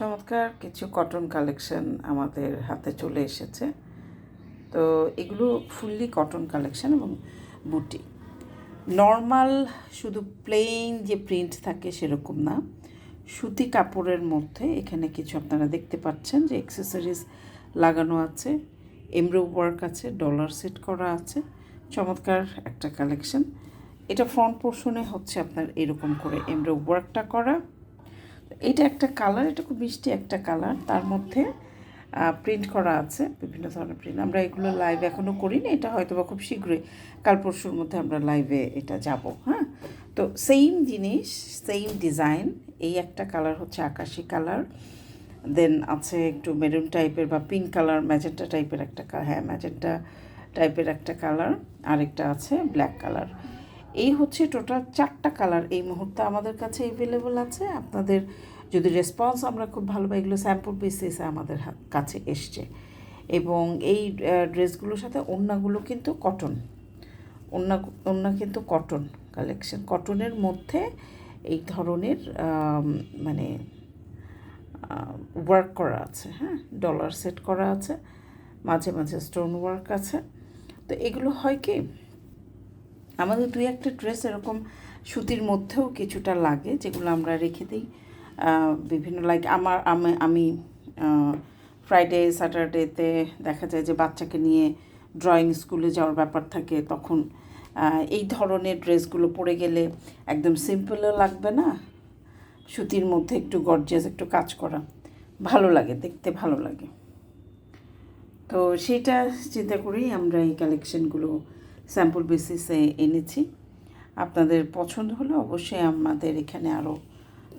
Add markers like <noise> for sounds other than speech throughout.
চমৎকার কিছু cotton collection আমাদের হাতে চলে এসেছে। তো এগুলো ফুললি কটন কালেকশন এবং বুটি নর্মাল শুধু প্লেন যে প্রিন্ট থাকে সেরকম না। সুতি কাপড়ের মধ্যে এখানে কিছু আপনারা দেখতে পাচ্ছেন যে অ্যাক্সেসরিজ লাগানো আছে। এমব্রো ওয়ার্ক আছে ডলার সেট করা আছে। চমৎকার একটা কালেকশন এটা ফ্রন্ট পোর্শনে হচ্ছে আপনার এরকম করে এমব্রো ওয়ার্কটা করা। এটা একটা কালার এটা খুব মিষ্টি একটা কালার তার মধ্যে প্রিন্ট করা আছে, বিভিন্ন ধরনের প্রিন্ট আমরা এগুলো লাইভ এখনও করিনি, এটা হয়তো বা খুব শীঘ্রই। কাল পরশুর মধ্যে আমরা লাইভে এটা যাব হ্যাঁ? তো সেম জিনিস সেম ডিজাইন এই একটা কালার হচ্ছে আকাশি কালার দেন আছে একটু মেরুন টাইপের বা পিঙ্ক কালার ম্যাজেন্টা টাইপের একটা হ্যাঁ ম্যাজেন্টা টাইপের একটা কালার আরেকটা আছে ব্ল্যাক কালার এই হচ্ছে টোটাল চারটা কালার এই মুহূর্তে আমাদের কাছে অ্যাভেলেবল আছে। আপনাদের যদি রেসপন্স আমরা খুব ভালো পাই, এগুলো স্যাম্পল বেসিসে আমাদের কাছে এসছে। এবং এই ড্রেসগুলোর সাথে ওড়নাগুলো কিন্তু কটন ওড়না ওড়না কিন্তু কটন কালেকশন কটনের মধ্যে এই ধরনের মানে ওয়ার্ক করা আছে হ্যাঁ? ডলার সেট করা আছে। মাঝে মাঝে স্টোন ওয়ার্ক আছে। তো এগুলো হয় কি? আমাদের দুই একটা ড্রেস এরকম সুতির মধ্যেও কিছুটা লাগে, যেগুলো আমরা রেখে দিই। বিভিন্ন লাইক আমার, আমি আমি ফ্রাইডে স্যাটারডেতে দেখা যায় যে বাচ্চাকে নিয়ে ড্রয়িং স্কুলে যাওয়ার ব্যাপার থাকে, তখন এই ধরনের ড্রেসগুলো পরে গেলে একদম সিম্পলও লাগবে না। সুতির মধ্যে একটু গর্জিয়াস একটু কাজ করা, ভালো লাগে, দেখতে ভালো লাগে। তো সেটা চিন্তা করেই আমরা এই কালেকশনগুলো স্যাম্পল বেসিসে এনেছি। আপনাদের পছন্দ হলে অবশ্যই আমাদের এখানে আরও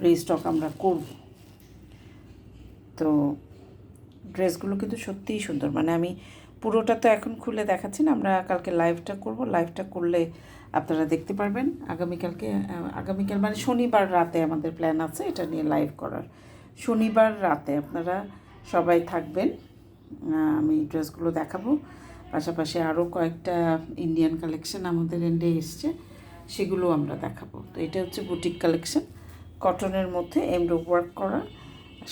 রিস্টক আমরা করব। তো ড্রেসগুলো কিন্তু সত্যিই সুন্দর। মানে আমি পুরোটা তো এখন খুলে দেখাচ্ছি না, আমরা কালকে লাইভটা করব। লাইভটা করলে আপনারা দেখতে পারবেন। আগামীকালকে আগামীকাল মানে শনিবার রাতে আমাদের প্ল্যান আছে এটা নিয়ে লাইভ করার। শনিবার রাতে আপনারা সবাই থাকবেন। আমি ড্রেসগুলো দেখাবো। পাশাপাশি আরও কয়েকটা ইন্ডিয়ান কালেকশন আমাদের এন্ডে এসছে, সেগুলো আমরা দেখাবো। তো এটা হচ্ছে বুটিক কালেকশন কটনের মধ্যে এমব্রো ওয়ার্ক করা।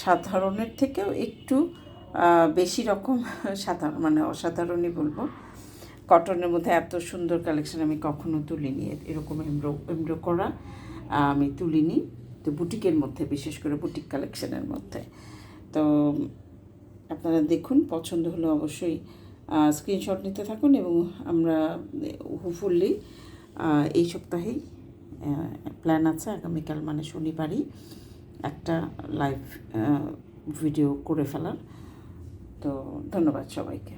সাধারণের থেকেও একটু বেশি রকম <laughs> সাধারণ মানে অসাধারণই বলব। কটনের মধ্যে এত সুন্দর কালেকশন আমি কখনো তুলিনি, এরকম এমব্রো এমব্রো করা আমি তুলিনি। তো বুটিকের মধ্যে, বিশেষ করে বুটিক কালেকশনের মধ্যে। তো আপনারা দেখুন, পছন্দ হলে অবশ্যই স্ক্রিনশট নিতে থাকুন এবং আমরা হুফুল্লি এই সপ্তাহেই প্ল্যান আছে আগামীকাল মানে শনিবারই একটা লাইভ ভিডিও করে ফেলার। তো ধন্যবাদ সবাইকে।